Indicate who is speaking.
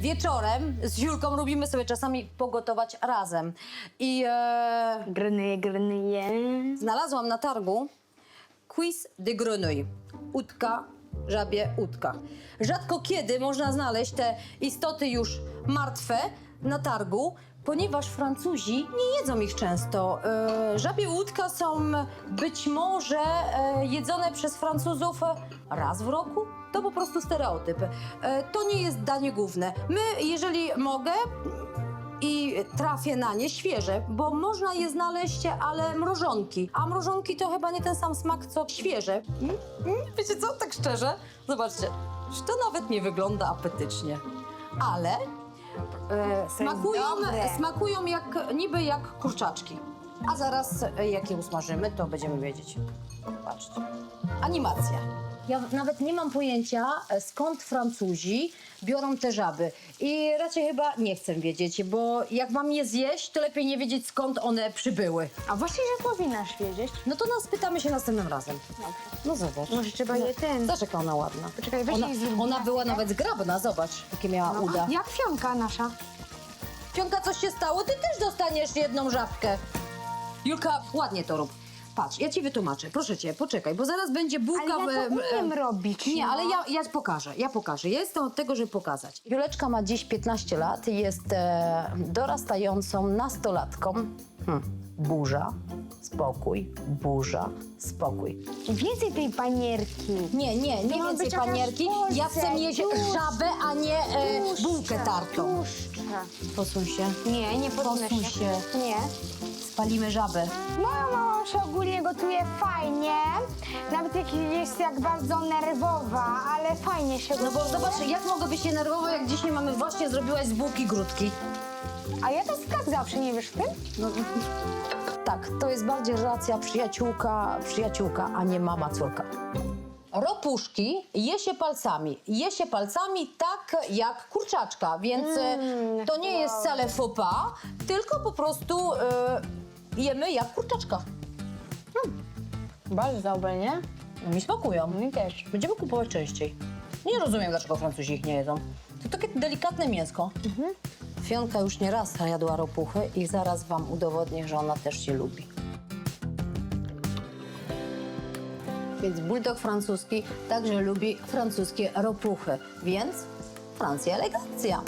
Speaker 1: wieczorem z Julką lubimy sobie czasami pogotować razem. I e,
Speaker 2: Grenouille, grenouille.
Speaker 1: znalazłam na targu quiz de grenouille. Utka, żabie utka. Rzadko kiedy można znaleźć te istoty już martwe na targu, ponieważ Francuzi nie jedzą ich często. E, żabie łódka są być może e, jedzone przez Francuzów raz w roku. To po prostu stereotyp. E, to nie jest danie główne. My, jeżeli mogę, i trafię na nie świeże, bo można je znaleźć, ale mrożonki. A mrożonki to chyba nie ten sam smak, co świeże. Mm, mm, Wiecie co, tak szczerze? Zobaczcie, to nawet nie wygląda apetycznie. Ale smakują,
Speaker 2: dobre.
Speaker 1: smakują jak, niby jak kurczaczki. A zaraz, e, jak je usmażymy, to będziemy wiedzieć. Patrzcie. Animacja. Ja nawet nie mam pojęcia, e, skąd Francuzi biorą te żaby. I raczej chyba nie chcę wiedzieć, bo jak mam je zjeść, to lepiej nie wiedzieć, skąd one przybyły.
Speaker 2: A właśnie, że powinnaś wiedzieć.
Speaker 1: No to nas pytamy się następnym razem. No zobacz.
Speaker 2: Może trzeba je ten...
Speaker 1: Zobacz, jaka ona ładna.
Speaker 2: Poczekaj, weź
Speaker 1: ona,
Speaker 2: jej zrób
Speaker 1: ona była nawet zgrabna, zobacz, jakie miała
Speaker 2: No,
Speaker 1: uda.
Speaker 2: Jak fionka nasza.
Speaker 1: Pionka, coś się stało? Ty też dostaniesz jedną żabkę. Julka, ładnie to rób. Patrz, ja ci wytłumaczę. Proszę cię, poczekaj, bo zaraz będzie bułka...
Speaker 2: Ale ja to
Speaker 1: w-
Speaker 2: umiem robić,
Speaker 1: Nie,
Speaker 2: no.
Speaker 1: ale ja, ja pokażę, ja pokażę. Ja jestem od tego, żeby pokazać. Juleczka ma dziś 15 lat i jest e, dorastającą nastolatką. Hm. Burza, spokój, burza, spokój.
Speaker 2: Więcej tej panierki.
Speaker 1: Nie, nie, nie więcej
Speaker 2: być jakaś
Speaker 1: panierki. Ja chcę mieć żabę, a nie e, tartą.
Speaker 2: Tłuszcza.
Speaker 1: Posuń się.
Speaker 2: Nie, nie podnę
Speaker 1: Posuń
Speaker 2: się.
Speaker 1: się.
Speaker 2: Nie.
Speaker 1: Spalimy żabę.
Speaker 2: Moja mama się ogólnie gotuje fajnie. Nawet jak jest jak bardzo nerwowa, ale fajnie się
Speaker 1: No
Speaker 2: gotuje.
Speaker 1: bo zobacz, jak mogę być nerwowa, jak dzisiaj mamy właśnie zrobiłaś z bułki grudki.
Speaker 2: A ja to tak zawsze nie wiesz w tym?
Speaker 1: No, tak, to jest bardziej relacja przyjaciółka, przyjaciółka, a nie mama, córka. Ropuszki je się palcami. Je się palcami tak jak kurczaczka, więc e, to nie jest wcale pas, tylko po prostu e, jemy jak kurczaczka.
Speaker 2: Bardzo dobre, nie?
Speaker 1: No mi smakują.
Speaker 2: Mi też.
Speaker 1: Będziemy kupować częściej. Nie rozumiem, dlaczego Francuzi ich nie jedzą. To takie delikatne mięsko. Fionka już nie raz jadła ropuchy i zaraz wam udowodnię, że ona też się lubi. Więc bulldog francuski także lubi francuskie ropuchy, więc Francja elegancja.